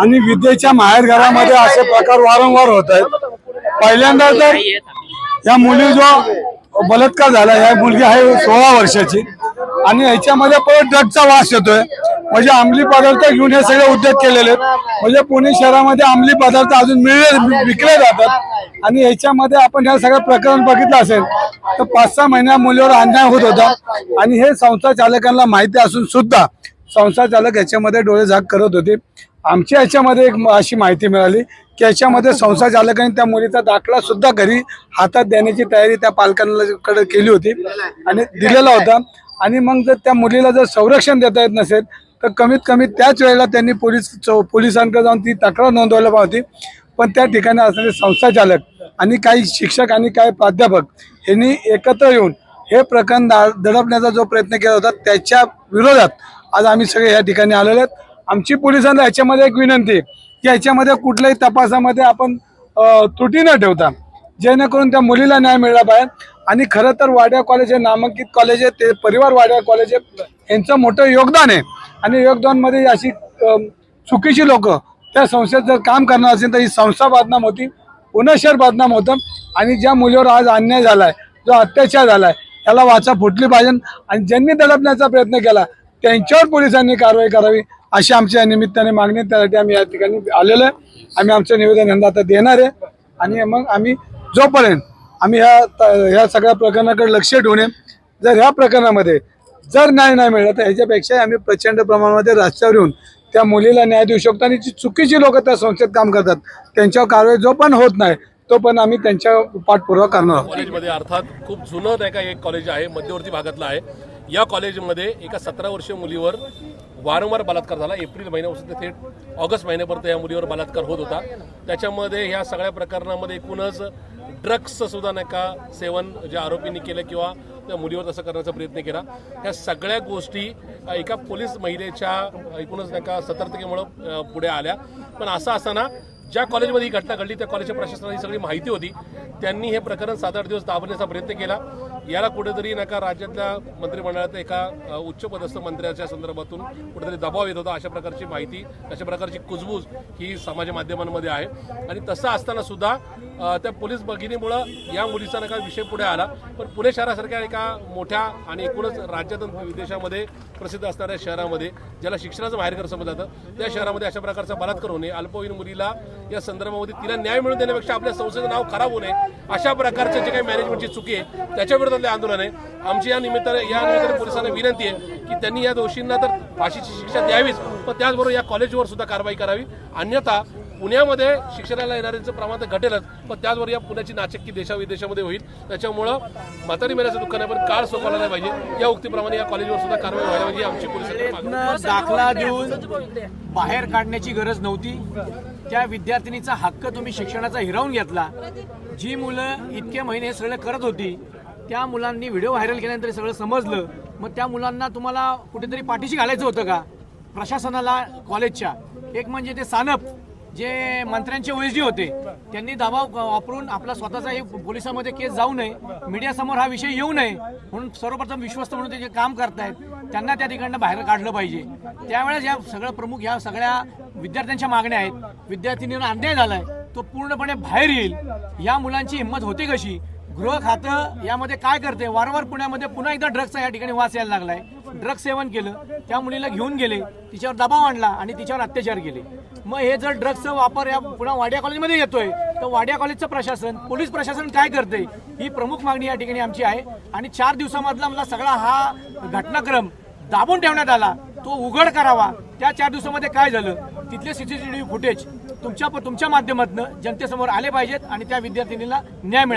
आणि विद्येच्या माहेर घरामध्ये असे प्रकार वारंवार होत आहेत. पहिल्यांदा तर या मुली जो बलात्कार झाला या मुलगी आहे सोळा वर्षाची. आणि ह्याच्यामध्ये परत ड्रगचा वास येतोय. म्हणजे अंमली पदार्थ घेऊन हे सगळे उद्योग केलेले आहेत. म्हणजे पुणे शहरामध्ये अंमली पदार्थ अजून मिळले विकले जातात. आणि ह्याच्यामध्ये आपण हे सगळं प्रकरण बघितलं असेल तर पाच सहा महिन्या मुलीवर अन्याय होत होता. आणि हे संस्था चालकांना माहिती असून सुद्धा संस्था चालक याच्यामध्ये डोळे झाक करत होते. आमच्या याच्यामध्ये एक म- अशी माहिती मिळाली की याच्यामध्ये संस्था चालकांनी त्या मुलीचा दाखला सुद्धा घरी हातात देण्याची तयारी त्या पालकांकडे केली होती आणि दिलेला होता. आणि मग जर त्या मुलीला जर संरक्षण देता येत नसेल तर कमीत कमी त्याच वेळेला त्यांनी पोलीस चौ- पोलिसांकडे जाऊन ती तक्रार नोंदवायला पाहिजे पण त्या ठिकाणी असणारे संस्था चालक आणि काही शिक्षक आणि काही प्राध्यापक यांनी एकत्र येऊन हे प्रकरण दडपण्याचा जो प्रयत्न केला होता त्याच्या विरोधात आज आम्ही सगळे या ठिकाणी आलेले आहेत. आमची पोलिसांना याच्यामध्ये एक विनंती आहे की याच्यामध्ये कुठल्याही तपासामध्ये आपण त्रुटी न ठेवता जेणेकरून त्या मुलीला न्याय मिळाला पाहिजे. आणि खरं तर वाड्या कॉलेज हे नामांकित कॉलेज आहे ते परिवार वाड्या कॉलेज आहे यांचं मोठं योगदान आहे. आणि योगदानमध्ये अशी चुकीची लोक त्या संस्थेत जर काम करणार असेल तर ही संस्था बदनाम होती पुणे शहर बदनाम होतं. आणि ज्या मुलीवर आज अन्याय झाला आहे जो अत्याचार झाला आहे त्याला वाचा फुटली पाहिजे. आणि ज्यांनी दडपण्याचा प्रयत्न केला त्यांच्यावर पोलिसांनी कारवाई करावी. अशी आमच्या निमित्ताने मागणी त्यासाठी आम्ही या ठिकाणी आलेलो आहे. आम्ही आमचं निवेदन यंदा आता देणार आहे. आणि मग आम्ही जोपर्यंत आम्ही ह्या त- ह्या सगळ्या प्रकरणाकडे लक्ष ठेवून जर ह्या प्रकरणामध्ये जर न्याय नाही मिळाला तर ह्याच्यापेक्षा आम्ही प्रचंड प्रमाणामध्ये रस्त्यावर येऊन त्या मुलीला न्याय देऊ शकतो. आणि जी चुकीची लोक त्या संस्थेत काम करतात त्यांच्यावर कारवाई जो पण होत नाही तो पण आम्ही त्यांच्या पाठपुरावा करणार आहोत. कॉलेजमध्ये अर्थात खूप जुनं नाही का एक कॉलेज आहे मध्यवर्ती भागातलं आहे. या कॉलेजमध्ये एका सतरा वर्षीय मुलीवर वारंवार बलात्कार झाला. एप्रिल महिन्यापासून ते थेट ऑगस्ट महिन्यापर्यंत या मुलीवर बलात्कार होत होता. त्याच्यामध्ये ह्या सगळ्या प्रकरणामध्ये एकूणच ड्रग्सचं सुद्धा नाही का सेवन ज्या आरोपींनी केलं किंवा त्या मुलीवर तसं करण्याचा प्रयत्न केला. ह्या सगळ्या गोष्टी एका पोलीस महिलेच्या एकूणच नाही का सतर्कतेमुळं पुढे आल्या. पण असं असताना ज्या कॉलेजमध्ये ही घटना घडली त्या कॉलेजच्या प्रशासनाला ही सगळी माहिती होती. त्यांनी हे प्रकरण सात आठ दिवस दाबण्याचा प्रयत्न केला. याला कुठेतरी नका राज्यातल्या मंत्रिमंडळात एका उच्चपदस्थ मंत्र्याच्या संदर्भातून कुठेतरी दबाव येत होता अशा प्रकारची माहिती अशा प्रकारची कुजबूज ही समाज माध्यमांमध्ये आहे. आणि तसं असताना सुद्धा त्या पोलीस भगिनीमुळं या मुलीचा नका विषय पुढे आला. पण पुणे शहरासारख्या एका मोठ्या आणि एकूणच राज्यातून विदेशामध्ये प्रसिद्ध असणाऱ्या शहरामध्ये ज्याला शिक्षणाचं बाहेरघर समजलं जातं त्या शहरामध्ये अशा प्रकारचा बलात्कार होणे अल्पवयीन मुलीला या संदर्भामध्ये तिला न्याय मिळवून देण्यापेक्षा आपल्या संस्थेचं नाव खराब होऊ नये. अशा प्रकारचे जे काही मॅनेजमेंटची चुकी आहे त्याच्या विरोधातले आंदोलन आहे. आमची या निमित्ताने या निमित्ताने पोलिसांना विनंती आहे की त्यांनी या दोषींना तर फाशीची शिक्षा द्यावीच पण त्याचबरोबर या कॉलेजवर सुद्धा कारवाई करावी. अन्यथा पुण्यामध्ये शिक्षणाला येणाऱ्यांचं प्रमाण तर घटेलच पण त्याचबरोबर या पुण्याची नाचक्की देशा विदेशामध्ये होईल. त्याच्यामुळं म्हातारी मेल्याचं दुःख नाही पण काळ सोपवला नाही पाहिजे. या उक्तीप्रमाणे या कॉलेजवर सुद्धा कारवाई व्हायला पाहिजे आमची पोलिसांची दाखला देऊन बाहेर काढण्याची गरज नव्हती. त्या विद्यार्थिनीचा हक्क तुम्ही शिक्षणाचा हिरावून घेतला. जी मुलं इतके महिने हे सगळं करत होती त्या मुलांनी व्हिडिओ व्हायरल केल्यानंतर सगळं समजलं. मग त्या मुलांना तुम्हाला कुठेतरी पाठीशी घालायचं होतं का? प्रशासनाला कॉलेजच्या. एक म्हणजे ते सानप. जे मंत्र्यांचे ओएसडी होते त्यांनी दबाव वापरून आपला स्वतःचा हे पोलिसांमध्ये केस जाऊ नये मीडियासमोर हा विषय येऊ नये म्हणून सर्वप्रथम विश्वस्त म्हणून ते जे काम करतायत त्यांना त्या ठिकाणी बाहेर काढलं पाहिजे. त्यावेळेस या सगळं प्रमुख या सगळ्या विद्यार्थ्यांच्या मागण्या आहेत. विद्यार्थिनींना अन्याय झालाय तो पूर्णपणे बाहेर येईल. या मुलांची हिंमत होते कशी? गृह खातं यामध्ये काय करते? वारंवार पुण्यामध्ये पुन्हा एकदा ड्रग्सचा या ठिकाणी वास यायला लागलाय. ड्रग्स सेवन केलं त्या मुलीला घेऊन गेले तिच्यावर दबाव आणला आणि तिच्यावर अत्याचार केले. मग हे जर ड्रग्सचा वापर या पुन्हा वाड्या कॉलेजमध्ये येतोय तर वाड्या कॉलेजचं प्रशासन पोलीस प्रशासन काय करते ही प्रमुख मागणी या ठिकाणी आमची आहे. आणि चार दिवसामधला मला सगळा हा घटनाक्रम दाबून ठेवण्यात आला. तो उघड करावा. त्या चार दिवसामध्ये काय झालं? तिथले सीसीटीव्ही फुटेज तुमच्या तुमच्या माध्यमातून जनतेसमोर आले पाहिजेत आणि त्या विद्यार्थिनीला न्याय मिळाला.